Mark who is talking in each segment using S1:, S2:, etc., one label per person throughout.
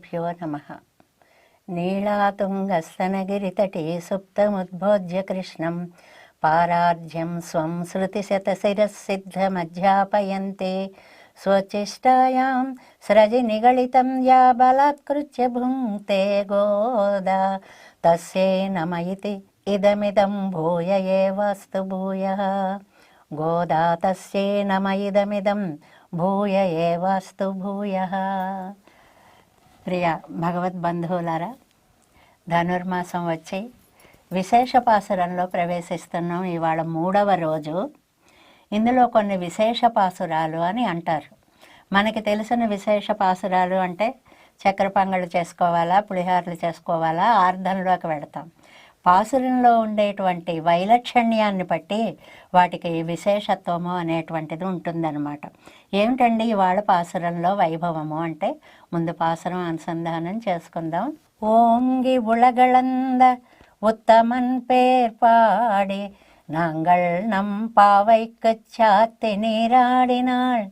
S1: అస్మద్గురుభ్యో నమ. నీళాతుంగస్తనగిరితటే సుప్తముద్బోధ్య కృష్ణం. పారార్ధ్యం స్వం శృతిశతశిరసిద్ధమధ్యాపయంతే స్వచేష్టాయాం స్రజి నిగళితం యా బలాత్కృత్య భుంక్తే గోద. తస్యే నమ ఇతి ఇదమిదం భూయ ఏవస్తు భూయ. గోదా తస్యే నమ ఇదమిదం భూయ ఏవస్తు భూయ. ప్రియ భగవద్బంధువులారా ధనుర్మాసం వచ్చి విశేష పాసురంలో ప్రవేశిస్తున్నాం. ఇవాళ మూడవ రోజు. ఇందులో కొన్ని విశేష పాసురాలు అని అంటారు. మనకి తెలిసిన విశేష పాసురాలు అంటే చక్కెర చేసుకోవాలా పులిహారలు చేసుకోవాలా ఆర్ధంలోకి వెడతాం పాసురంలో ఉండేటువంటి వైలక్షణ్యాన్ని బట్టి వాటికి విశేషత్వము అనేటువంటిది ఉంటుందన్నమాట ఏమిటండి ఇవాళ పాసురంలో వైభవము అంటే ముందు పాసురం అనుసంధానం చేసుకుందాం ఓంగి ఉళగళంద உத்தமன் பேர் பாடி நாங்கள் நம் பாவைக்கு சாத்தி நீராடினாள்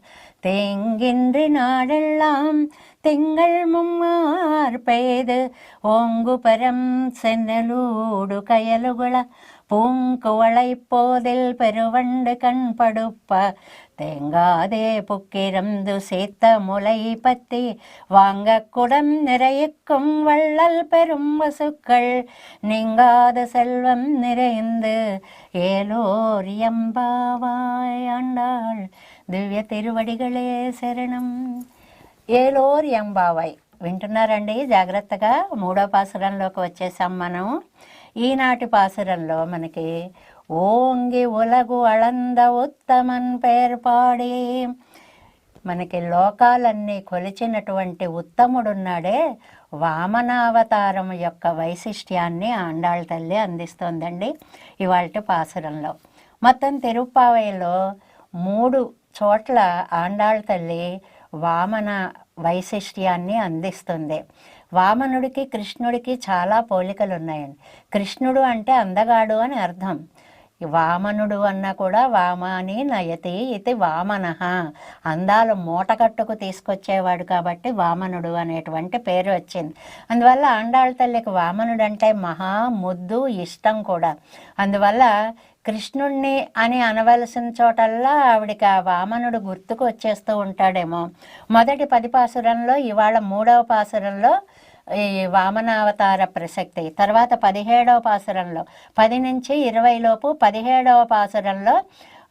S1: தேங்கின்றி நாடெல்லாம் തിങ്കൾ മുങ്ങാർപ്പെയ്ത് ഓങ്കുപരം സെന്നലൂടു കയലുകള പൂങ്കുവളൈപ്പോതിൽ പെരുവണ്ട് കൺപടുപ്പ തേങ്കാതെ പുക്കിരന്തു സീത്ത മുലൈ പറ്റി വാങ്ങക്കുടം നിറയിക്കും വള്ളൽ പെരും വസുക്കൾ നീങ്കാതെ செல்வம் நிறைந்து ஏலோர் எம்பாவாயாண்டாள் திவ்ய திருவடிகளே சரணம் ఏలోర్ ఎంబావాయ్ వింటున్నారండి? జాగ్రత్తగా మూడో పాసురంలోకి వచ్చేసాం మనం. ఈనాటి పాసురంలో మనకి ఓంగి ఉలగు అళంద ఉత్తమన్ పేర్పాడి మనకి లోకాలన్నీ కొలిచినటువంటి ఉత్తముడున్నాడే వామనావతారం యొక్క వైశిష్ట్యాన్ని ఆండాళ్ళ తల్లి అందిస్తోందండి ఇవాళ పాసురంలో. మొత్తం తిరుప్పావైలో మూడు చోట్ల ఆండాళ్ళ తల్లి వామన వైశిష్ట్యాన్ని అందిస్తుంది. వామనుడికి కృష్ణుడికి చాలా పోలికలు ఉన్నాయండి కృష్ణుడు అంటే అందగాడు అని అర్థం. వామనుడు అన్నా కూడా వామాని నయతి ఇది వామన. అందాలు మూటకట్టుకు తీసుకొచ్చేవాడు కాబట్టి వామనుడు అనేటువంటి పేరు వచ్చింది. అందువల్ల ఆండాళ్ళ తల్లికి వామనుడు అంటే మహా ముద్దు ఇష్టం కూడా. అందువల్ల కృష్ణుణ్ణి అని అనవలసిన చోటల్లా ఆవిడికి ఆ వామనుడు గుర్తుకు వచ్చేస్తూ ఉంటాడేమో. మొదటి పది పాసురంలో ఇవాళ మూడవ పాసురంలో ఈ వామనావతార ప్రసక్తి. తర్వాత పదిహేడవ పాసురంలో పది నుంచి ఇరవై లోపు పదిహేడవ పాసురంలో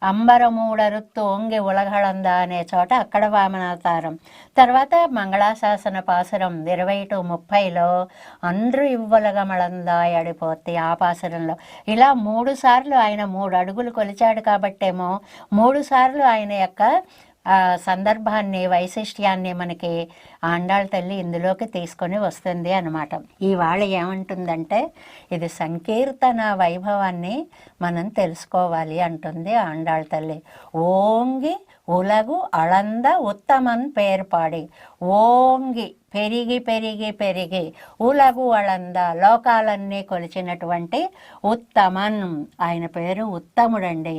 S1: అంబరమూడరుత్తు ఒంగి ఉలగళంద అనే చోట అక్కడ వామనావతారం. తర్వాత మంగళాశాసన పాసురం ఇరవై టు ముప్పైలో అండ్రు ఇవ్వలగమళంద అడిపోతే ఆ పాసురంలో. ఇలా మూడు సార్లు ఆయన మూడు అడుగులు కొలిచాడు కాబట్టేమో మూడు సార్లు ఆయన యొక్క సందర్భాన్ని వైశిష్ట్యాన్ని మనకి ఆండాళ్ తల్లి ఇందులోకి తీసుకొని వస్తుంది అనమాట ఇవాళ ఏమంటుందంటే ఇది సంకీర్తన వైభవాన్ని మనం తెలుసుకోవాలి అంటుంది ఆండాళ్ తల్లి. ఓంగి ఉలగు అళంద ఉత్తమన్ పేర్పాడి ఓంగి పెరిగి పెరిగి పెరిగి ఉలగు అళంద లోకాలన్నీ కొలిచినటువంటి ఉత్తమన్. ఆయన పేరు ఉత్తముడండి.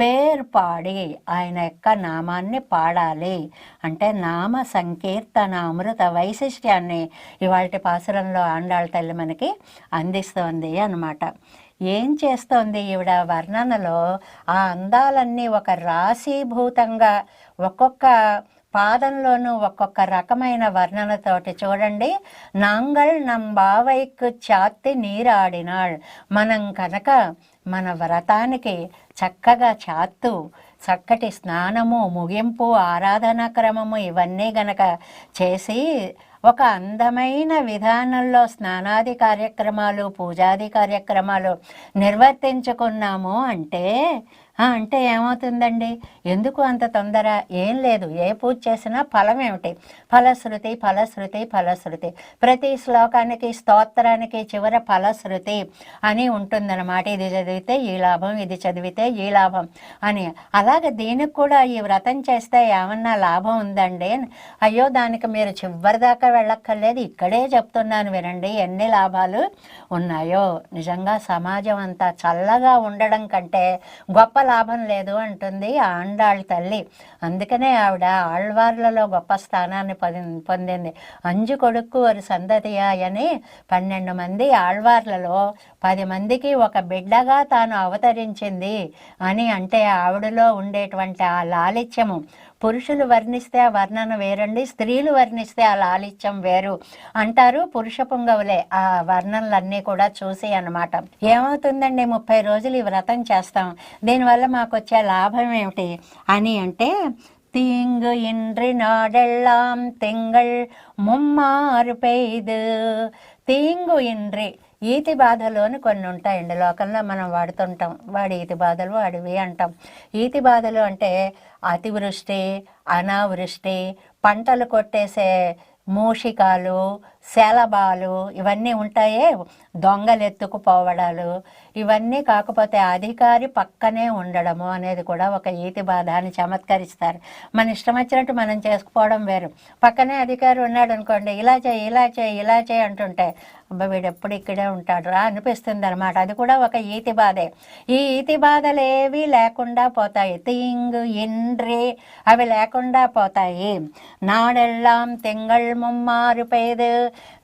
S1: పేరు పాడి ఆయన యొక్క నామాన్ని పాడాలి. అంటే నామ సంకీర్తన అమృత వైశిష్ట్యాన్ని ఇవాళ పాసురంలో ఆండాళ్ళ తల్లి మనకి అందిస్తోంది అనమాట ఏం చేస్తోంది ఈవిడ వర్ణనలో? ఆ అందాలన్నీ ఒక రాశీభూతంగా ఒక్కొక్క పాదంలోనూ ఒక్కొక్క రకమైన వర్ణనతోటి చూడండి. నాంగల్ నం బావైకు చాత్తి నీరాడినాళ్. మనం కనుక మన వ్రతానికి చక్కగా చాత్తు చక్కటి స్నానము ముగింపు ఆరాధనా క్రమము ఇవన్నీ గనక చేసి ఒక అందమైన విధానంలో స్నానాది కార్యక్రమాలు పూజాది కార్యక్రమాలు నిర్వర్తించుకున్నాము అంటే అంటే ఏమవుతుందండి? ఎందుకు అంత తొందర? ఏం లేదు. ఏ పూజ చేసినా ఫలం ఏమిటి? ఫలశ్రుతి ఫలశ్రుతి ఫలశ్రుతి. ప్రతి శ్లోకానికి స్తోత్రానికి చివర ఫలశ్రుతి అని ఉంటుందన్నమాట. ఇది చదివితే ఈ లాభం ఇది చదివితే ఈ లాభం అని. అలాగే దీనికి కూడా ఈ వ్రతం చేస్తే ఏమన్నా లాభం ఉందండి? అయ్యో దానికి మీరు చివరి దాకా వెళ్ళక్కర్లేదు. ఇక్కడే చెప్తున్నాను వినండి. ఎన్ని లాభాలు ఉన్నాయో. నిజంగా సమాజం అంతా చల్లగా ఉండడం కంటే గొప్ప లాభం లేదు అంటుంది ఆండాళ్ళ తల్లి. అందుకనే ఆవిడ ఆళ్వార్లలో గొప్ప స్థానాన్ని పొంది పొందింది. అంజు కొడుకు వారి సందతియాయని పన్నెండు మంది ఆళ్వార్లలో పది మందికి ఒక బిడ్డగా తాను అవతరించింది అని అంటే ఆవిడలో ఉండేటువంటి ఆ లాలిత్యము. పురుషులు వర్ణిస్తే ఆ వర్ణన వేరండి స్త్రీలు వర్ణిస్తే ఆ లాలిత్యం వేరు అంటారు పురుష పుంగవులే ఆ వర్ణనలన్నీ కూడా చూసి అన్నమాట ఏమవుతుందండి ముప్పై రోజులు ఈ వ్రతం చేస్తాం దీనివల్ల మాకు వచ్చే లాభం ఏమిటి అని అంటే தீங்கு இன்றி நாடெல்லாம் திங்கள் ముమ్మారు పెయ్దు తీంగు ఇండ్రి ఈతి బాధలోని కొన్ని ఉంటాయండి లోకంలో మనం వాడుతుంటాం. వాడి ఈతి బాధలు వాడివి అంటాం. ఈతి బాధలు అంటే అతివృష్టి అనావృష్టి పంటలు కొట్టేసే మూషికాలు శలభాలు ఇవన్నీ ఉంటాయే. దొంగలు ఎత్తుకుపోవడాలు ఇవన్నీ కాకపోతే అధికారి పక్కనే ఉండడము అనేది కూడా ఒక ఈతి బాధ అని చమత్కరిస్తారు. మన ఇష్టం వచ్చినట్టు మనం చేసుకుపోవడం వేరు. పక్కనే అధికారి ఉన్నాడు అనుకోండి ఇలా చేయి ఇలా చేయి ఇలా చేయి అంటుంటే అబ్బా వీడు ఎప్పుడు ఇక్కడే ఉంటాడురా అనిపిస్తుంది అనమాట అది కూడా ఒక ఈతి బాధే. ఈ ఈతి బాధలు ఏవి లేకుండా పోతాయి. తింగ్ ఇండ్రి అవి లేకుండా పోతాయి. నాడెళ్ళాం తింగళ్ ముమ్మారు పేదు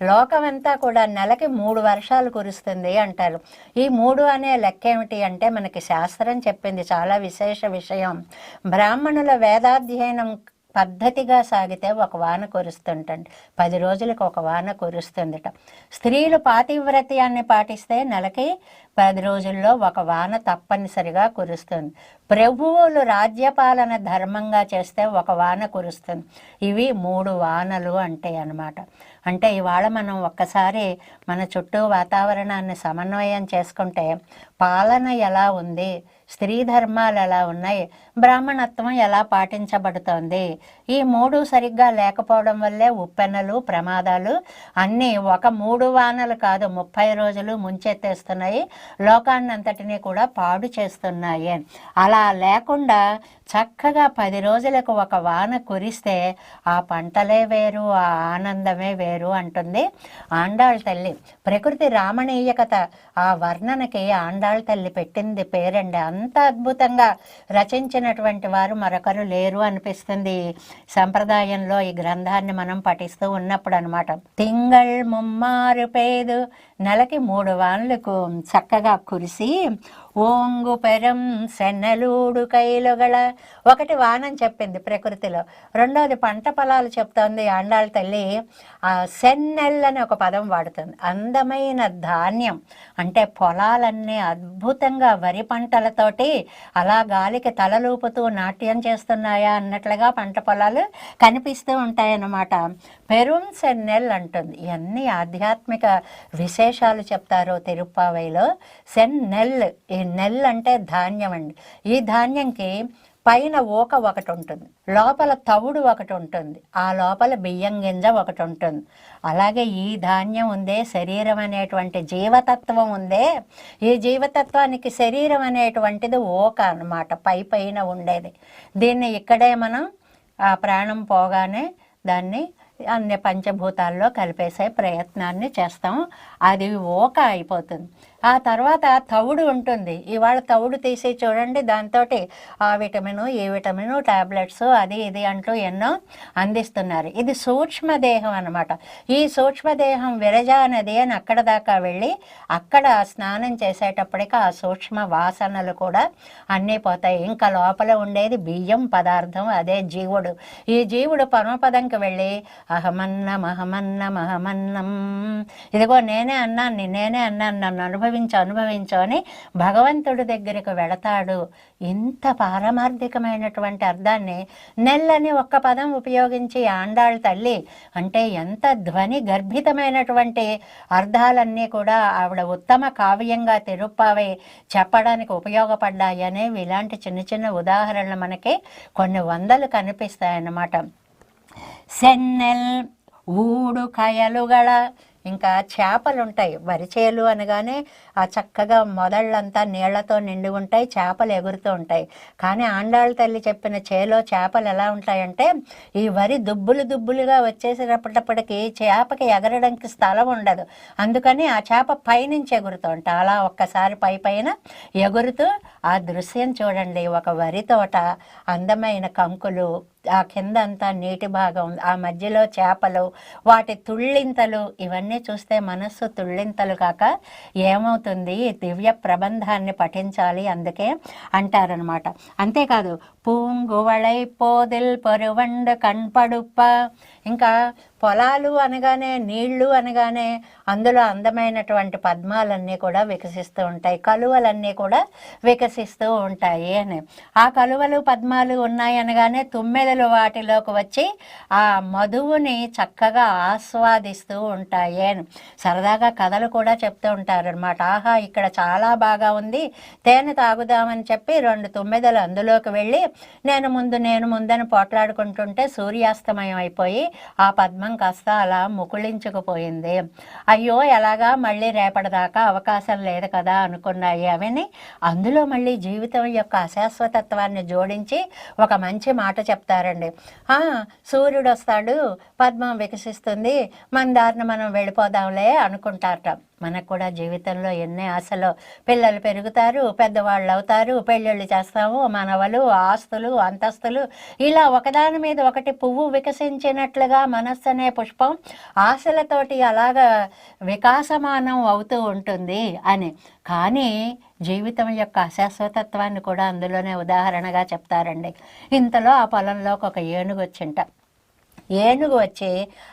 S1: లోకమంతా కూడా నెలకి మూడు వర్షాలు కురుస్తుంది అంటారు. ఈ మూడు అనే లెక్క ఏమిటి అంటే మనకి శాస్త్రం చెప్పింది చాలా విశేష విషయం. బ్రాహ్మణుల వేదాధ్యయనం పద్ధతిగా సాగితే ఒక వాన కురుస్తుంటండి పది రోజులకు ఒక వాన కురుస్తుందిట. స్త్రీలు పాతివ్రత్యాన్ని పాటిస్తే నెలకి పది రోజుల్లో ఒక వాన తప్పనిసరిగా కురుస్తుంది. ప్రభువులు రాజ్యపాలన ధర్మంగా చేస్తే ఒక వాన కురుస్తుంది. ఇవి మూడు వానలు అంటే అన్నమాట. అంటే ఇవాళ మనం ఒక్కసారి మన చుట్టూ వాతావరణాన్ని సమన్వయం చేసుకుంటే పాలన ఎలా ఉంది? స్త్రీ ధర్మాలు ఎలా ఉన్నాయి? బ్రాహ్మణత్వం ఎలా పాటించబడుతోంది? ఈ మూడు సరిగ్గా లేకపోవడం వల్లే ఉప్పెనలు ప్రమాదాలు అన్నీ ఒక మూడు వానలు కాదు ముప్పై రోజులు ముంచెత్తేస్తున్నాయి. లోకాన్నంతటినీ కూడా పాడు చేస్తున్నాయి. అలా లేకుండా చక్కగా పది రోజులకు ఒక వాన కురిస్తే ఆ పంటలే వేరు ఆ ఆనందమే వేరు అంటుంది ఆండాళ్ తల్లి. ప్రకృతి రామణీయకత ఆ వర్ణనకి ఆండాళ్ తల్లి పెట్టింది పేరండి. అంత అద్భుతంగా రచించినటువంటి వారు మరొకరు లేరు అనిపిస్తుంది. సంప్రదాయంలో ఈ గ్రంథాన్ని మనం పఠిస్తూ ఉన్నప్పుడు అనమాట తింగళ్ ముమ్మారు పేదు నెలకి మూడు వానలకు చక్కగా కురిసి ఓంగు పెరం సెన్నలూడు కైలుగల. ఒకటి వానం చెప్పింది ప్రకృతిలో. రెండవది పంట పొలాలు చెప్తోంది ఆండాళ్ళ తల్లి. సెన్నెల్ అని ఒక పదం వాడుతుంది. అందమైన ధాన్యం. అంటే పొలాలన్నీ అద్భుతంగా వరి పంటలతోటి అలా గాలికి తలలూపుతూ నాట్యం చేస్తున్నాయా అన్నట్లుగా పంట పొలాలు కనిపిస్తూ ఉంటాయన్నమాట. పెరుం సెన్నెల్ అంటుంది. ఇవన్నీ ఆధ్యాత్మిక విశేషాలు చెప్తారు తిరుప్పావైలో. సెన్నెల్ ఈ నెల్ అంటే ధాన్యం అండి ఈ ధాన్యంకి పైన ఊక ఒకటి ఉంటుంది లోపల తవుడు ఒకటి ఉంటుంది ఆ లోపల బియ్యం గింజ ఒకటి ఉంటుంది అలాగే ఈ ధాన్యం ఉందే శరీరం అనేటువంటి జీవతత్వం ఉందే. ఈ జీవతత్వానికి శరీరం అనేటువంటిది ఓక అన్నమాట పై పైన ఉండేది. దీన్ని ఇక్కడే మనం ఆ ప్రాణం పోగానే దాన్ని అన్ని పంచభూతాల్లో కలిపేసే ప్రయత్నాన్ని చేస్తాం. అది ఓక అయిపోతుంది. ఆ తర్వాత తవుడు ఉంటుంది. ఇవాళ తవుడు తీసి చూడండి దాంతో ఆ విటమిన్ ఈ విటమిన్ టాబ్లెట్స్ అది ఇది అంటూ ఎన్నో అందిస్తున్నారు. ఇది సూక్ష్మదేహం అన్నమాట. ఈ సూక్ష్మదేహం విరజా నది అని అక్కడ దాకా వెళ్ళి అక్కడ స్నానం చేసేటప్పటికి ఆ సూక్ష్మ వాసనలు కూడా అన్నీ పోతాయి. ఇంకా లోపల ఉండేది బియ్యం పదార్థం అదే జీవుడు. ఈ జీవుడు పరమపదంకి వెళ్ళి అహమన్నం అహమన్నం అహమన్నం ఇదిగో నేనే అన్నాను నేనే అన్నాను నన్ను అనుభవించు అనుభవించు అని భగవంతుడి దగ్గరికి వెళతాడు. ఇంత పారమార్థికమైనటువంటి అర్థాన్ని నెల్లని ఒక్క పదం ఉపయోగించి ఆండాళ్ళ తల్లి అంటే ఎంత ధ్వని గర్భితమైనటువంటి అర్థాలన్నీ కూడా ఆవిడ ఉత్తమ కావ్యంగా తిరుప్పావై చెప్పడానికి ఉపయోగపడ్డాయి అనేవి ఇలాంటి చిన్న చిన్న ఉదాహరణలు మనకి కొన్ని వందలు కనిపిస్తాయన్నమాట. సెన్నెల్ ఊడు కయలుగళ ఇంకా చేపలు ఉంటాయి వరిచేలు అనగానే ఆ చక్కగా మొదళ్ళంతా నీళ్ళతో నిండి ఉంటాయి చేపలు ఎగురుతూ ఉంటాయి. కానీ ఆండాళ్ళ తల్లి చెప్పిన చేలో చేపలు ఎలా ఉంటాయంటే ఈ వరి దుబ్బులు దుబ్బులుగా వచ్చేసేటప్పటికి చేపకి ఎగరడానికి స్థలం ఉండదు. అందుకని ఆ చేప పైనుంచి ఎగురుతూ ఉంటాయి. అలా ఒక్కసారి పై పైన ఎగురుతూ ఆ దృశ్యం చూడండి. ఒక వరి తోట అందమైన కంకులు ఆ కింద అంతా నీటి భాగం ఆ మధ్యలో చేపలు వాటి తుళ్ళింతలు ఇవన్నీ చూస్తే మనస్సు తుళ్ళింతలు కాక ఏమవుతుంది? దివ్య ప్రబంధాన్ని పఠించాలి అందుకే అంటారనమాట. అంతేకాదు పూంగువళై పోదిల్ పొరువండు కణ్పడుప్ప ఇంకా పొలాలు అనగానే నీళ్ళు అనగానే అందులో అందమైనటువంటి పద్మాలన్నీ కూడా వికసిస్తూ ఉంటాయి. కలువలన్నీ కూడా వికసిస్తూ ఉంటాయి అని. ఆ కలువలు పద్మాలు ఉన్నాయి అనగానే తుమ్మెదలు వాటిలోకి వచ్చి ఆ మధువుని చక్కగా ఆస్వాదిస్తూ ఉంటాయి అని. సరదాగా కథలు కూడా చెప్తూ ఉంటారు అనమాట ఆహా ఇక్కడ చాలా బాగా ఉంది. తేనె తాగుదామని చెప్పి రెండు తుమ్మెదలు అందులోకి వెళ్ళి నేను ముందు నేను ముందని పోట్లాడుకుంటుంటే సూర్యాస్తమయం అయిపోయి ఆ పద్మం కాస్త అలా ముకుళించుకుపోయింది. అయ్యో ఎలాగా మళ్ళీ రేపటిదాకా అవకాశం లేదు కదా అనుకున్నాయి అవని అందులో మళ్ళీ జీవితం యొక్క అశాశ్వతత్వాన్ని జోడించి ఒక మంచి మాట చెప్తారండి. "ఆ, సూర్యుడు వస్తాడు పద్మం వికసిస్తుంది మన దారిన మనం వెళ్ళిపోదాంలే అనుకుంటారట. మనకు కూడా జీవితంలో ఎన్ని ఆశలు పిల్లలు పెరుగుతారు పెద్దవాళ్ళు అవుతారు పెళ్ళిళ్ళు చేస్తాము మనవలు ఆస్తులు అంతస్తులు ఇలా ఒకదాని మీద ఒకటి పువ్వు వికసించినట్లుగా మనస్సు అనే పుష్పం ఆశలతోటి అలాగా వికాసమానం అవుతూ ఉంటుంది అని. కానీ జీవితం యొక్క అశాశ్వతత్వాన్ని కూడా అందులోనే ఉదాహరణగా చెప్తారండి. ఇంతలో ఆ పొలంలోకి ఒక ఏనుగు వచ్చింట. ఏనుగు వచ్చి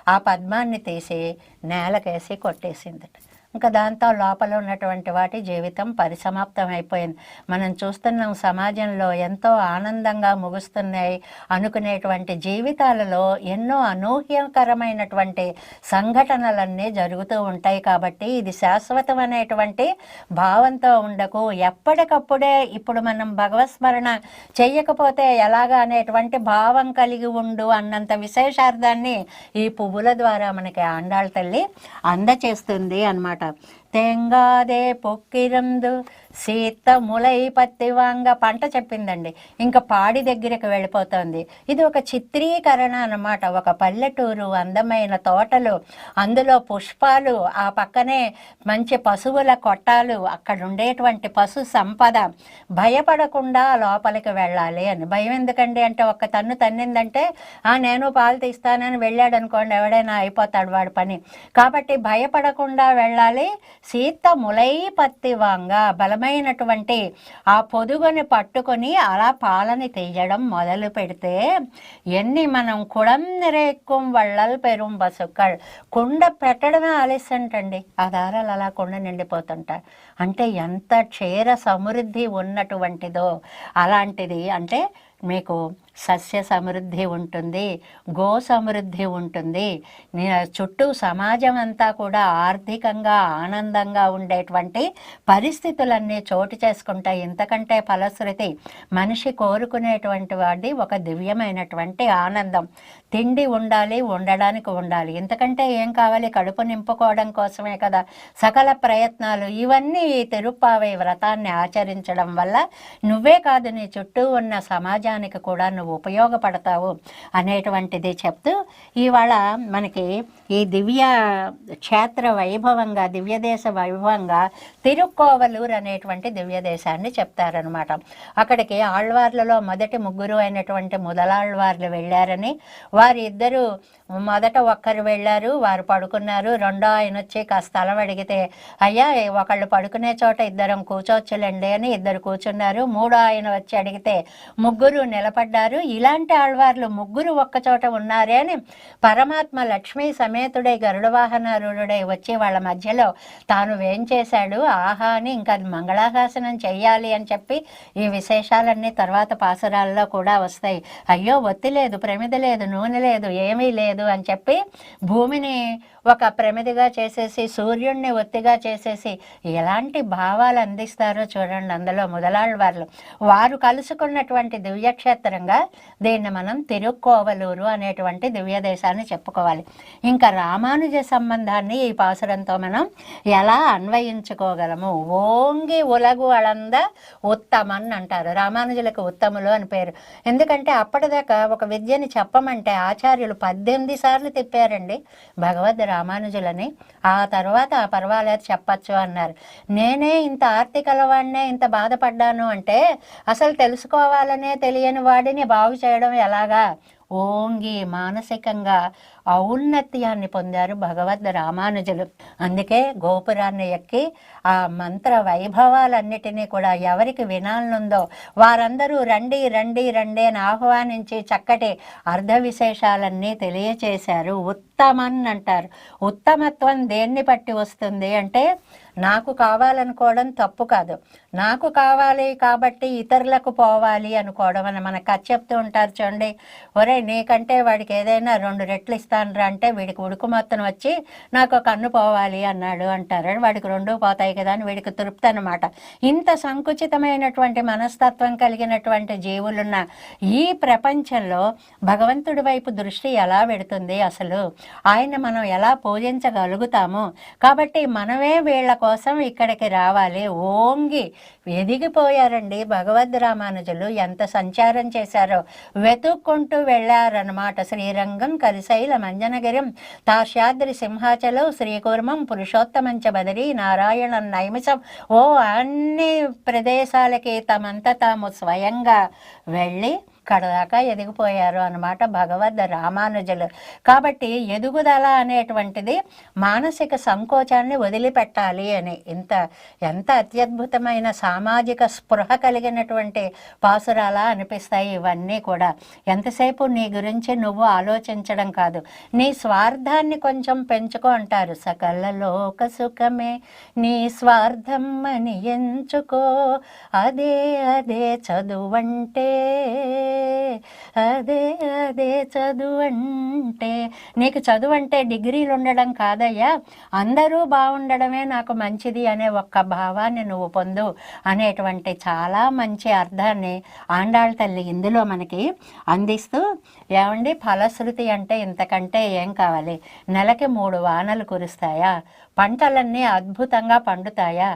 S1: ఆ పద్మాన్ని తీసి నేలకేసి కొట్టేసిందట. ఇంకా దాంతో లోపల ఉన్నటువంటి వాటి జీవితం పరిసమాప్తం అయిపోయింది మనం చూస్తున్నాం సమాజంలో ఎంతో ఆనందంగా ముగుస్తున్నాయి అనుకునేటువంటి జీవితాలలో ఎన్నో అనూహ్యకరమైనటువంటి సంఘటనలన్నీ జరుగుతూ ఉంటాయి కాబట్టి ఇది శాశ్వతం అనేటువంటి భావంతో ఉండకు. ఎప్పటికప్పుడే ఇప్పుడు మనం భగవత్స్మరణ చెయ్యకపోతే ఎలాగా అనేటువంటి భావం కలిగి ఉండు అన్నంత విశేషార్థాన్ని ఈ పువ్వుల ద్వారా మనకి ఆండాళ్ళ తల్లి అందచేస్తుంది అన్నమాట తెంగాదే పొక్కిరందు సీత ములై పత్తి వాంగ పంట చెప్పిందండి. ఇంకా పాడి దగ్గరికి వెళ్ళిపోతుంది. ఇది ఒక చిత్రీకరణ అనమాట ఒక పల్లెటూరు అందమైన తోటలు అందులో పుష్పాలు ఆ పక్కనే మంచి పశువుల కొట్టాలు అక్కడ ఉండేటువంటి పశు సంపద. భయపడకుండా లోపలికి వెళ్ళాలి అని. భయం ఎందుకండి అంటే ఒక తన్ను తన్నిందంటే ఆ నేను పాలు తీస్తానని వెళ్ళాడు అనుకోండి ఎవడైనా అయిపోతాడు వాడి పని. కాబట్టి భయపడకుండా వెళ్ళాలి సీత ములై పత్తివాంగ బలమైనటువంటి ఆ పొదుగుని పట్టుకొని అలా పాలని తీయడం మొదలు పెడితే ఎన్ని మనం కుడం నిరేక్కుం వళ్ళల్ పెరుం బసుక్కళ్ కుండ పెట్టడమే ఆలస్యంటండి. ఆ దారాలు అలా కుండ నిండిపోతుంటాయి. అంటే ఎంత క్షీర సమృద్ధి ఉన్నటువంటిదో అలాంటిది అంటే మీకు సస్య సమృద్ధి ఉంటుంది గో సమృద్ధి ఉంటుంది చుట్టూ సమాజం అంతా కూడా ఆర్థికంగా ఆనందంగా ఉండేటువంటి పరిస్థితులన్నీ చోటు చేసుకుంటాయి. ఇంతకంటే ఫలశ్రుతి మనిషి కోరుకునేటువంటి వాడి ఒక దివ్యమైనటువంటి ఆనందం. తిండి ఉండాలి ఉండడానికి ఉండాలి. ఇంతకంటే ఏం కావాలి? కడుపు నింపుకోవడం కోసమే కదా. సకల ప్రయత్నాలు. ఇవన్నీ ఈ తిరుప్పావై వ్రతాన్ని ఆచరించడం వల్ల నువ్వే కాదు నీ చుట్టూ ఉన్న సమాజానికి కూడా నువ్వు ఉపయోగపడతావు అనేటువంటిది చెప్తూ ఇవాళ మనకి ఈ దివ్య క్షేత్ర వైభవంగా దివ్యదేశ వైభవంగా తిరుక్కోవలూరు అనేటువంటి దివ్యదేశాన్ని చెప్తారనమాట అక్కడికి ఆళ్వార్లలో మొదటి ముగ్గురు అయినటువంటి ముదలాళ్వార్లు వెళ్ళారని వారిద్దరూ మొదట ఒక్కరు వెళ్ళారు వారు పడుకున్నారు. రెండో ఆయన వచ్చి కాస్త స్థలం అడిగితే అయ్యా ఒకళ్ళు పడుకు పడుకునే చోట ఇద్దరం కూర్చోవచ్చులేండి అని ఇద్దరు కూర్చున్నారు. మూడో ఆయన వచ్చి అడిగితే ముగ్గురు నిలబడ్డారు. ఇలాంటి ఆళ్వార్లు ముగ్గురు ఒక్క చోట ఉన్నారే అని పరమాత్మ లక్ష్మీ సమేతుడై గరుడ వాహనారుడై వచ్చి వాళ్ళ మధ్యలో తాను వేంచేశాడు ఆహా అని ఇంకా మంగళాశాసనం చెయ్యాలి అని చెప్పి ఈ విశేషాలన్నీ తర్వాత పాసురాల్లో కూడా వస్తాయి. అయ్యో ఒత్తి లేదు ప్రమిద లేదు నూనె లేదు ఏమీ లేదు అని చెప్పి భూమిని ఒక ప్రమిదిగా చేసేసి సూర్యుడిని ఒత్తిగా చేసేసి ఎలాంటి భావాలు అందిస్తారో చూడండి అందులో మొదలాళ్ళ వాళ్ళు వారు కలుసుకున్నటువంటి దివ్యక్షేత్రంగా దీన్ని మనం తిరుక్కోవలూరు అనేటువంటి దివ్య దేశాన్ని చెప్పుకోవాలి. ఇంకా రామానుజ సంబంధాన్ని ఈ పాసురంతో మనం ఎలా అన్వయించుకోగలము? ఓంగి ఉలగు అళంద ఉత్తమన్ అంటారు. రామానుజులకు ఉత్తములు అని పేరు. ఎందుకంటే అప్పటిదాకా ఒక విద్యని చెప్పమంటే ఆచార్యులు పద్దెనిమిది సార్లు తిప్పారండి. భగవద్ రామానుజులని. ఆ తర్వాత ఆ పర్వాలేదు చెప్పచ్చు అన్నారు. నేనే ఇంత ఆర్తికలవాడినే ఇంత బాధపడ్డాను అంటే అసలు తెలుసుకోవాలనే తెలియని వాడిని బాగు చేయడం ఎలాగా? ఓంగి మానసికంగా ఔన్నత్యాన్ని పొందారు భగవద్ రామానుజులు. అందుకే గోపురాన్ని ఎక్కి ఆ మంత్ర వైభవాలన్నిటినీ కూడా ఎవరికి వినాలనుందో వారందరూ రండి రండి రండి అని ఆహ్వానించి చక్కటి అర్ధ విశేషాలన్నీ తెలియచేశారు. ఉత్తమన్ అంటారు ఉత్తమత్వం దేన్ని బట్టి వస్తుంది అంటే నాకు కావాలనుకోవడం తప్పు కాదు. నాకు కావాలి కాబట్టి ఇతరులకు పోవాలి అనుకోవడం అని మన కథ చెప్తూ ఉంటారు చూడండి. ఒరే నీకంటే వాడికి ఏదైనా రెండు రెట్లు ఇస్తాను. ఇస్తానురా అంటే వీడికి ఉడుకు మొత్తం వచ్చి నాకు ఒక కన్ను పోవాలి అన్నాడు అంటారు. వాడికి రెండూ పోతాయి కదా అని వీడికి తృప్తి అనమాట ఇంత సంకుచితమైనటువంటి మనస్తత్వం కలిగినటువంటి జీవులున్న ఈ ప్రపంచంలో భగవంతుడి వైపు దృష్టి ఎలా పెడుతుంది అసలు? ఆయన మనం ఎలా పూజించగలుగుతాము? కాబట్టి మనమే వీళ్ళ కోసం ఇక్కడికి రావాలి. ఓంగి ఎదిగిపోయారండి భగవద్ రామానుజులు. ఎంత సంచారం చేశారో వెతుక్కుంటూ వెళ్ళారనమాట శ్రీరంగం కలిశైలం మంజనగిరం. తాష్యాద్రి సింహాచలం శ్రీకూర్మం పురుషోత్తమంచ బదరి నారాయణ నైమిషం. ఓ అన్ని ప్రదేశాలకి తమంత తాము స్వయంగా వెళ్ళి కడదాకా ఎదిగిపోయారు అనమాట భగవద్ రామానుజులు. కాబట్టి ఎదుగుదల అనేటువంటిది మానసిక సంకోచాన్ని వదిలిపెట్టాలి అని. ఇంత ఎంత అత్యద్భుతమైన సామాజిక స్పృహ కలిగినటువంటి పాసురాలా అనిపిస్తాయి ఇవన్నీ కూడా. ఎంతసేపు నీ గురించి నువ్వు ఆలోచించడం కాదు. నీ స్వార్థాన్ని కొంచెం పెంచుకో అంటారు. సకల లోక సుఖమే నీ స్వార్థం అని ఎంచుకో. అదే అదే చదువంటే అదే అదే చదువు అంటే నీకు చదువు అంటే డిగ్రీలు ఉండడం కాదయ్యా. అందరూ బాగుండడమే నాకు మంచిది అనే ఒక్క భావాన్ని నువ్వు పొందు అనేటువంటి చాలా మంచి అర్థాన్ని ఆండాళ్ళ తల్లి ఇందులో మనకి అందిస్తూ ఏమండి ఫలశ్రుతి అంటే ఇంతకంటే ఏం కావాలి? నెలకి మూడు వానలు కురుస్తాయా? పంటలన్నీ అద్భుతంగా పండుతాయా?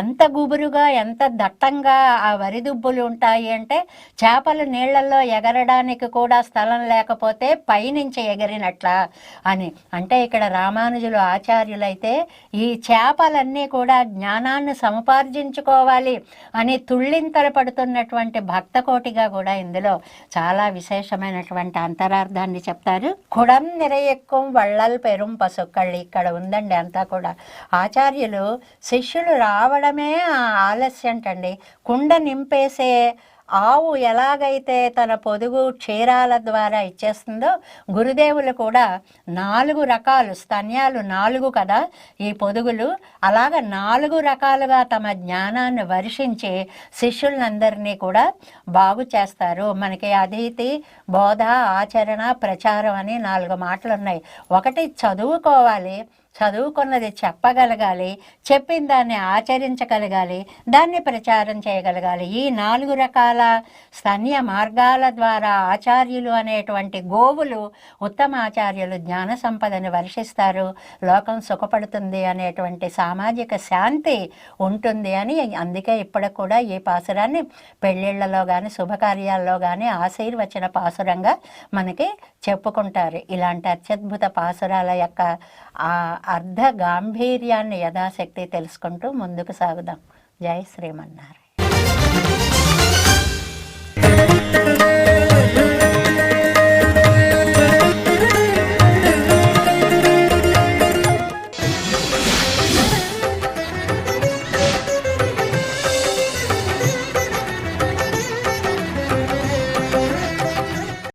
S1: ఎంత గుబురుగా ఎంత దట్టంగా ఆ వరి దుబ్బులు ఉంటాయి అంటే చేపలు నీళ్ళలో ఎగరడానికి కూడా స్థలం లేకపోతే పైనుంచి ఎగిరినట్లా అని. అంటే ఇక్కడ రామానుజులు ఆచార్యులైతే ఈ చేపలన్నీ కూడా జ్ఞానాన్ని సముపార్జించుకోవాలి అని తుళ్ళింతల పడుతున్నటువంటి భక్తకోటిగా కూడా ఇందులో చాలా విశేషమైనటువంటి అంతరార్థాన్ని చెప్తారు. కుడం నిరయెక్కుం వళ్ళల్ పెరుం పసుక్కళ్ళు ఇక్కడ ఉందండి అంతా కూడా. ఆచార్యులు శిష్యులు రావడమే ఆలస్యంటండి. కుండ నింపేసే ఆవు ఎలాగైతే తన పొదుగు క్షీరాల ద్వారా ఇచ్చేస్తుందో గురుదేవులు కూడా నాలుగు రకాలు స్తన్యాలు నాలుగు కదా ఈ పొదుగులు. అలాగ నాలుగు రకాలుగా తమ జ్ఞానాన్ని వర్షించి శిష్యులందరినీ కూడా బాగు చేస్తారు. మనకి అదితి బోధ ఆచరణ ప్రచారం అని నాలుగు మాటలు ఉన్నాయి ఒకటి చదువుకోవాలి. చదువుకున్నది చెప్పగలగాలి చెప్పిన దాన్ని ఆచరించగలగాలి దాన్ని ప్రచారం చేయగలగాలి. ఈ నాలుగు రకాల స్తన్య మార్గాల ద్వారా ఆచార్యులు అనేటువంటి గోవులు ఉత్తమ ఆచార్యులు జ్ఞాన సంపదని వర్షిస్తారు లోకం సుఖపడుతుంది అనేటువంటి సామాజిక శాంతి ఉంటుంది అని అందుకే ఇప్పటికి కూడా ఈ పాసురాన్ని పెళ్ళిళ్ళలో కానీ శుభకార్యాల్లో కానీ ఆశీర్వచన పాసురంగా మనకి చెప్పుకుంటారు. ఇలాంటి అత్యద్భుత పాసురాల యొక్క ఆ అర్ధ గాంభీర్యాన్ని యథాశక్తి తెలుసుకుంటూ ముందుకు సాగుదాం. జై శ్రీమన్నారాయణ.